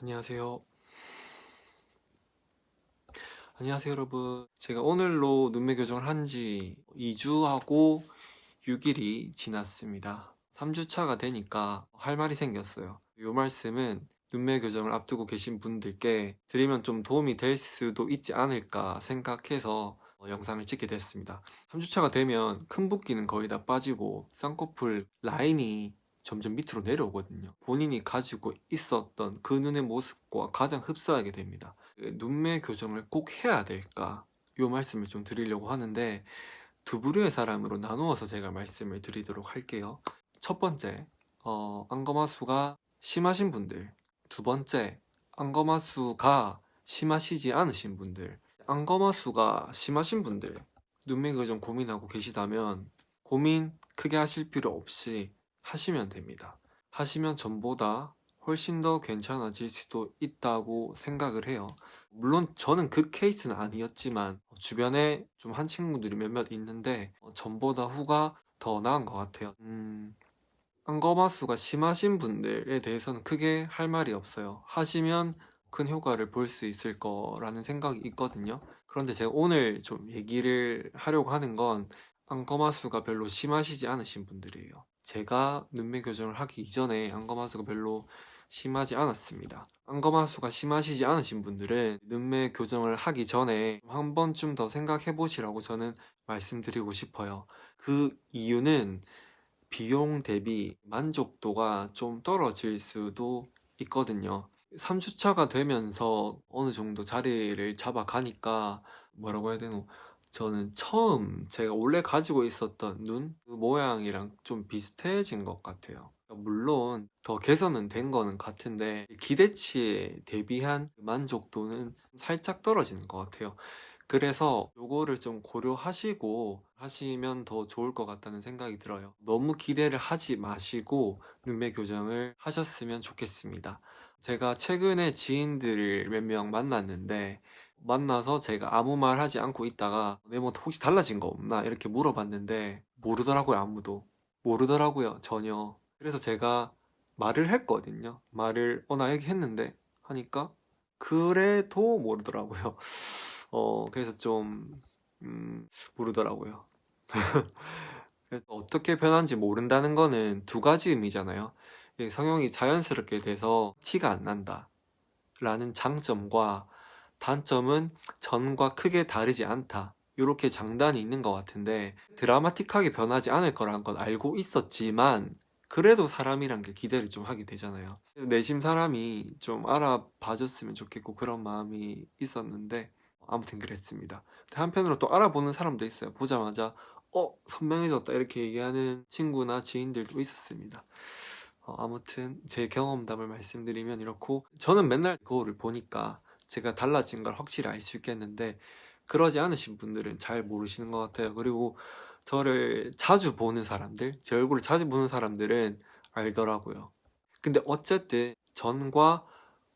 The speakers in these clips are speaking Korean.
안녕하세요. 안녕하세요, 여러분. 제가 오늘로 눈매 교정을 한 지 2주하고 6일이 지났습니다. 3주차가 되니까 할 말이 생겼어요. 이 말씀은 눈매 교정을 앞두고 계신 분들께 드리면 좀 도움이 될 수도 있지 않을까 생각해서 어, 영상을 찍게 됐습니다. 3주차가 되면 큰 붓기는 거의 다 빠지고 쌍꺼풀 라인이 점점 밑으로 내려오거든요. 본인이 가지고 있었던 그 눈의 모습과 가장 흡사하게 됩니다. 그 눈매 교정을 꼭 해야 될까? 이 말씀을 좀 드리려고 하는데 두 부류의 사람으로 나누어서 제가 말씀을 드리도록 할게요. 첫 번째, 어, 안검하수가 심하신 분들. 두 번째, 안검하수가 심하시지 않으신 분들. 안검하수가 심하신 분들. 눈매 교정 고민하고 계시다면 고민 크게 하실 필요 없이 하시면 됩니다. 하시면 전보다 훨씬 더 괜찮아질 수도 있다고 생각을 해요. 물론 저는 그 케이스는 아니었지만 주변에 좀 한 친구들이 몇몇 있는데 어, 전보다 후가 더 나은 것 같아요. 음, 안검하수가 심하신 분들에 대해서는 크게 할 말이 없어요. 하시면 큰 효과를 볼 수 있을 거라는 생각이 있거든요. 그런데 제가 오늘 좀 얘기를 하려고 하는 건 안검하수가 별로 심하시지 않으신 분들이에요. 제가 눈매 교정을 하기 이전에 안검하수가 별로 심하지 않았습니다. 안검하수가 심하시지 않으신 분들은 눈매 교정을 하기 전에 한 번쯤 더 생각해 보시라고 저는 말씀드리고 싶어요. 그 이유는 비용 대비 만족도가 좀 떨어질 수도 있거든요. 3주차가 되면서 어느 정도 자리를 잡아가니까 뭐라고 해야 되노? 저는 처음 제가 원래 가지고 있었던 눈 그 모양이랑 좀 비슷해진 것 같아요. 물론 더 개선은 된 거는 같은데 기대치에 대비한 만족도는 살짝 떨어지는 것 같아요. 그래서 요거를 좀 고려하시고 하시면 더 좋을 것 같다는 생각이 들어요. 너무 기대를 하지 마시고 눈매 교정을 하셨으면 좋겠습니다. 제가 최근에 지인들을 몇 명 만났는데 만나서 제가 아무 말 하지 않고 있다가 내뭐 혹시 달라진 거 없나 이렇게 물어봤는데 모르더라고요 아무도. 모르더라고요 전혀. 그래서 제가 말을 했거든요. 말을 어 나 여기 했는데 하니까 그래도 모르더라고요. 어 그래서 좀 음, 모르더라고요. 어떻게 변한지 모른다는 거는 두 가지 의미잖아요. 이 성형이 자연스럽게 돼서 티가 안 난다 라는 장점과 단점은 전과 크게 다르지 않다. 이렇게 장단이 있는 것 같은데 드라마틱하게 변하지 않을 거란 건 알고 있었지만 그래도 사람이란 게 기대를 좀 하게 되잖아요. 내심 사람이 좀 알아봐 줬으면 좋겠고 그런 마음이 있었는데 아무튼 그랬습니다. 한편으로 또 알아보는 사람도 있어요. 보자마자 어 선명해졌다 이렇게 얘기하는 친구나 지인들도 있었습니다. 어, 아무튼 제 경험담을 말씀드리면 이렇고 저는 맨날 거울을 보니까 제가 달라진 걸 확실히 알 수 있겠는데 그러지 않으신 분들은 잘 모르시는 것 같아요. 그리고 저를 자주 보는 사람들, 제 얼굴을 자주 보는 사람들은 알더라고요. 근데 어쨌든 전과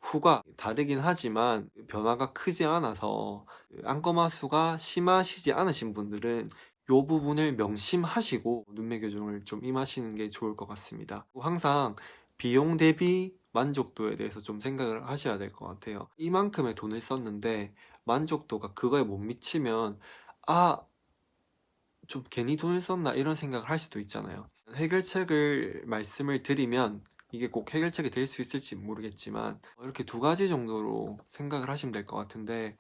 후가 다르긴 하지만 변화가 크지 않아서 안검하수가 심하시지 않으신 분들은 이 부분을 명심하시고 눈매 교정을 좀 임하시는 게 좋을 것 같습니다. 항상 비용 대비 만족도에 대해서 좀 생각을 하셔야 될 것 같아요. 이만큼의 돈을 썼는데 만족도가 그거에 못 미치면 아, 좀 괜히 돈을 썼나 이런 생각을 할 수도 있잖아요. 해결책을 말씀을 드리면 이게 꼭 해결책이 될 수 있을지 모르겠지만 이렇게 두 가지 정도로 생각을 하시면 될 것 같은데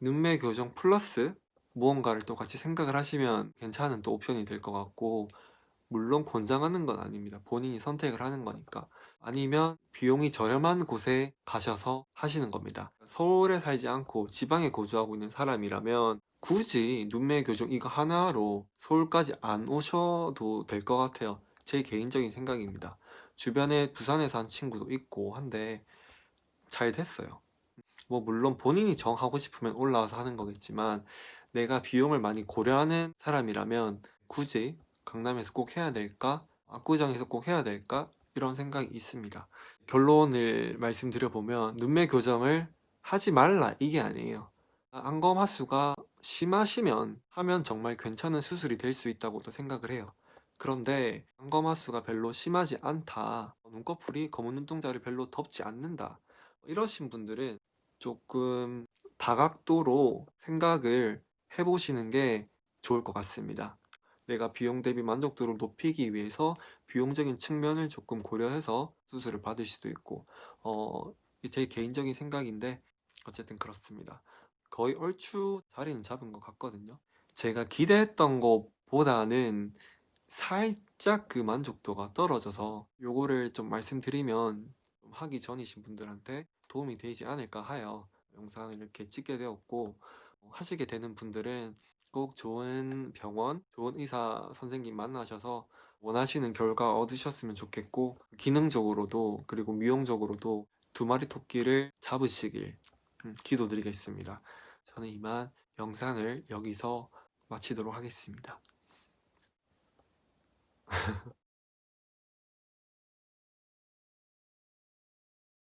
눈매 교정 플러스 무언가를 또 같이 생각을 하시면 괜찮은 또 옵션이 될 것 같고 물론 권장하는 건 아닙니다. 본인이 선택을 하는 거니까. 아니면 비용이 저렴한 곳에 가셔서 하시는 겁니다. 서울에 살지 않고 지방에 거주하고 있는 사람이라면 굳이 눈매 교정 이거 하나로 서울까지 안 오셔도 될 것 같아요. 제 개인적인 생각입니다. 주변에 부산에서 한 친구도 있고 한데 잘 됐어요. 뭐 물론 본인이 정하고 싶으면 올라와서 하는 거겠지만 내가 비용을 많이 고려하는 사람이라면 굳이 강남에서 꼭 해야 될까? 압구정에서 꼭 해야 될까? 이런 생각이 있습니다. 결론을 말씀드려보면 눈매 교정을 하지 말라 이게 아니에요. 안검 하수가 심하시면 하면 정말 괜찮은 수술이 될 수 있다고도 생각을 해요. 그런데 안검 하수가 별로 심하지 않다. 눈꺼풀이 검은 눈동자를 별로 덮지 않는다. 이러신 분들은 조금 다각도로 생각을 해보시는 게 좋을 것 같습니다. 내가 비용 대비 만족도를 높이기 위해서 비용적인 측면을 조금 고려해서 수술을 받을 수도 있고, 어, 제 개인적인 생각인데, 어쨌든 그렇습니다. 거의 얼추 자리는 잡은 것 같거든요. 제가 기대했던 것보다는 살짝 그 만족도가 떨어져서 요거를 좀 말씀드리면 좀 하기 전이신 분들한테 도움이 되지 않을까 하여 영상을 이렇게 찍게 되었고 어, 하시게 되는 분들은 꼭 좋은 병원, 좋은 의사 선생님 만나셔서 원하시는 결과 얻으셨으면 좋겠고 기능적으로도 그리고 미용적으로도 두 마리 토끼를 잡으시길 음, 기도드리겠습니다. 저는 이만 영상을 여기서 마치도록 하겠습니다.